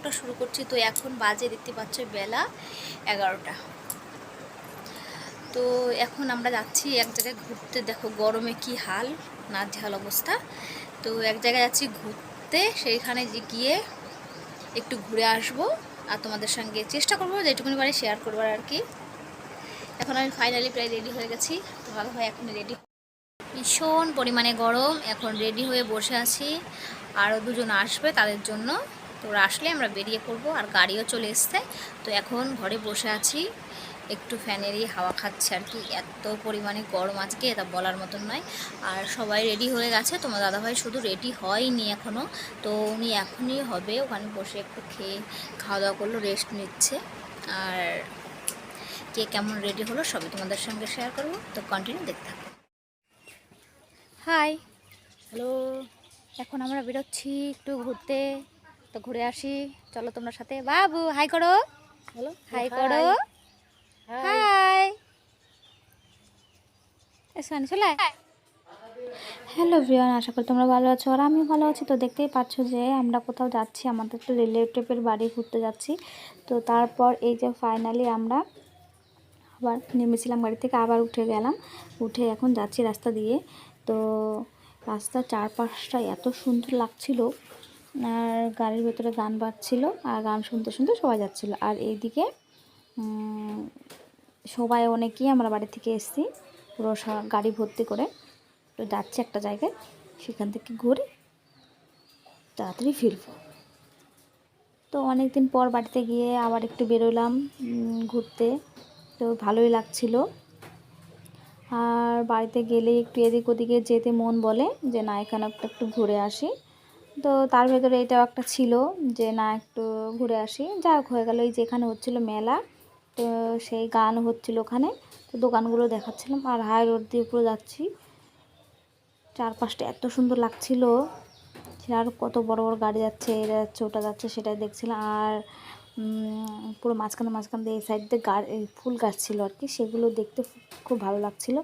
ব্লগটা শুরু করছি। তো এখন বাজে দেখতে পাচ্ছ বেলা এগারোটা। তো এখন আমরা যাচ্ছি এক জায়গায় ঘুরতে। দেখো গরমে কি হাল না ঝাল অবস্থা। তো এক জায়গায় যাচ্ছি ঘুরতে। সেইখানে গিয়ে একটু ঘুরে আসব আর তোমাদের সঙ্গে চেষ্টা করব যেটুকুনি পারি শেয়ার করবার আর কি। এখন আমি ফাইনালি প্রায় রেডি হয়ে গেছি। তো ভালো হয় এখন রেডি ভীষণ পরিমাণে গরম। এখন রেডি হয়ে বসে আছি। আরও দুজন আসবে তাদের জন্য। তো ওরা আসলে আমরা বেরিয়ে পড়ব আর গাড়িও চলে এসছে। তো এখন ঘরে বসে আছি। একটু ফ্যানেরই হাওয়া খাচ্ছে আর কি। এত পরিমাণে গরম আজকে এটা বলার মতন নয়। আর সবাই রেডি হয়ে গেছে। তোমার দাদাভাই শুধু রেডি হয়নি এখনও তো উনি এখনই হবে। ওখানে বসে একটু খেয়ে খাওয়া দাওয়া করল রেস্ট নিচ্ছে। আর কে কেমন রেডি হলো সবই তোমাদের সঙ্গে শেয়ার করব। তো কন্টিনিউ দেখতে থাকো। হাই হ্যালো এখন আমরা বেরোচ্ছি একটু ঘুরতে। তো ঘুরে আসি। চলো তোমার সাথে। বাবু হাই করো। হ্যালো হাই করো। হাই চলে হ্যালো ভিয়ান আশা করি তোমরা ভালো আছো। আর আমি ভালো আছি। তো দেখতেই পাচ্ছ যে আমরা কোথাও যাচ্ছি। আমাদের একটু রিলেটিভের বাড়ি ঘুরতে যাচ্ছি। তো তারপর এই যে ফাইনালি আমরা আবার নেমেছিলাম গাড়ি থেকে আবার উঠে গেলাম। উঠে এখন যাচ্ছি রাস্তা দিয়ে। তো রাস্তার চারপাশটা এত সুন্দর লাগছিল। আর গাড়ির ভেতরে গান বাজছিল আর গান শুনতে শুনতে সবাই যাচ্ছিল। আর এইদিকে সবাই অনেকেই আমরা বাড়ি থেকে এসেছি, পুরো গাড়ি ভর্তি করে। তো যাচ্ছি একটা জায়গায়, সেখান থেকে ঘুরে তাড়াতাড়ি ফিরবো। তো অনেক দিন পর বাড়িতে গিয়ে আবার একটু বেরোলাম ঘুরতে। তো ভালোই লাগছিল। আর বাড়িতে গেলে একটু এদিক ওদিকে যেতে মন বলে যে না এখানে একটু ঘুরে আসি। তো তার ভেতরে এটাও একটা ছিল যে, না, একটু ঘুরে আসি। যা হয়ে গেল। এই যেখানে হচ্ছিল মেলা, তো সেই গান হচ্ছিল ওখানে। তো দোকানগুলো দেখাচ্ছিলাম। আর হাই রোড দিয়ে পুরো যাচ্ছি। চারপাশটা এত সুন্দর লাগছিল। আর কত বড় বড় গাড়ি যাচ্ছে এটা যাচ্ছে, ওটা যাচ্ছে, সেটাই দেখছিলাম। আর পুরো মাঝখানে মাঝখান দিয়ে এই সাইড দিয়ে গাছ ফুল গাছ ছিল আর কি, সেগুলো দেখতে খুব ভালো লাগছিল।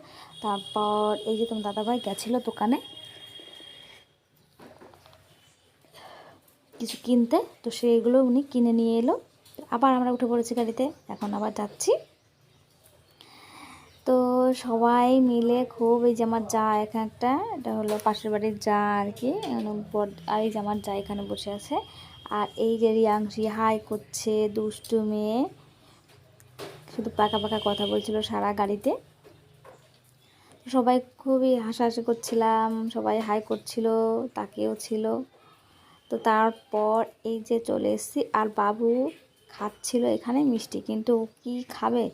তারপর এই যে তোমার দাদাভাই গেছিল দোকানে। কিছু কিনতে। তো সেইগুলো উনি কিনে নিয়ে এলো। আবার আমরা উঠে পড়েছি গাড়িতে। এখন আবার যাচ্ছি। তো সবাই মিলে খুব এই যে আমার যা এখানে একটা, এটা হলো পাশের বাড়ির যা আর কি আর এই যে আমার যা এখানে বসে আছে। আর এই যে রিয়াংশি হাই করছে, দুষ্টু মেয়ে। শুধু পাকা পাকা কথা বলছিল সারা গাড়িতে। সবাই খুবই হাসাহাসি করছিলাম, সবাই হাই করছিল তাকেও ছিল। তো তারপর এই যে চলে এসেছি। আর বাবু খাচ্ছিল এখানে মিষ্টি, কিন্তু কী খাবে?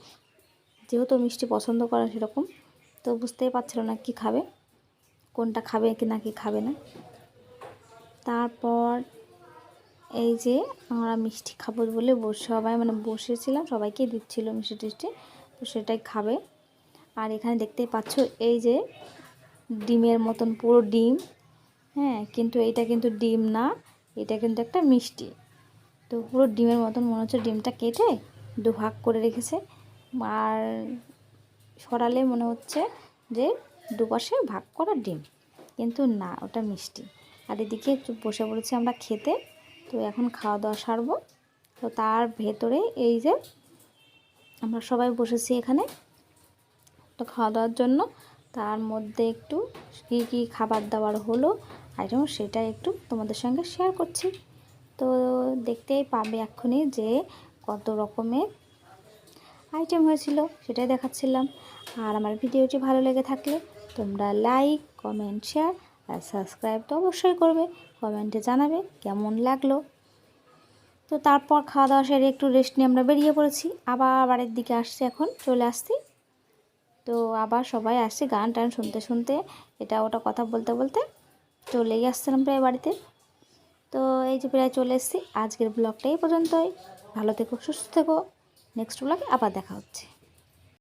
যেহেতু মিষ্টি পছন্দ করে সেরকম, তো বুঝতেই পারছিল না কি খাবে, কোনটা খাবে কি না কি খাবে না। তারপর এই যে আমরা মিষ্টি খাব বলে বসে, সবাই মানে বসেছিলাম, সবাইকে দিচ্ছিল মিষ্টি টিষ্টি, তো সেটাই খাবে। আর এখানে দেখতেই পাচ্ছ এই যে ডিমের মতন পুরো ডিম হ্যাঁ কিন্তু এইটা কিন্তু ডিম না। এটা কিন্তু একটা মিষ্টি। তো পুরো ডিমের মতন মনে হচ্ছে ডিমটা কেটে দু ভাগ করে রেখেছে। আর সরালে মনে হচ্ছে যে দুপাশে ভাগ করা ডিম। কিন্তু না, ওটা মিষ্টি। আর এদিকে বসে পড়েছি আমরা খেতে। তো এখন খাওয়া দাওয়া সারবো। তো তার ভেতরে এই যে আমরা সবাই বসেছি এখানে। তো খাওয়া দাওয়ার জন্য তার মধ্যে একটু কী কী খাবার দাবার হলো আইটেম সেটাই একটু তোমাদের সঙ্গে শেয়ার করছি। তো দেখতেই পাবে এক্ষুনি যে কত রকমের আইটেম হয়েছিল, সেটাই দেখাচ্ছিলাম। আর আমার ভিডিওটি ভালো লেগে থাকলে তোমরা লাইক কমেন্ট শেয়ার আর সাবস্ক্রাইব তো অবশ্যই করবে। কমেন্টে জানাবে কেমন লাগল। তো তারপর খাওয়া দাওয়া সেরে একটু রেস্ট নিয়ে আমরা বেরিয়ে পড়েছি। আবার বাড়ির দিকে আসছি এখন, চলে আসছি। তো আবার সবাই আসছে গান টান শুনতে শুনতে। এটা ওটা কথা বলতে বলতে চলেই আসছিলাম প্রায় বাড়িতে। তো এই যে প্রায় চলে এসেছি। আজকের ব্লগটা এই পর্যন্তই। ভালো থেকো, সুস্থ থেকো। নেক্সট ব্লগে আবার দেখা হচ্ছে।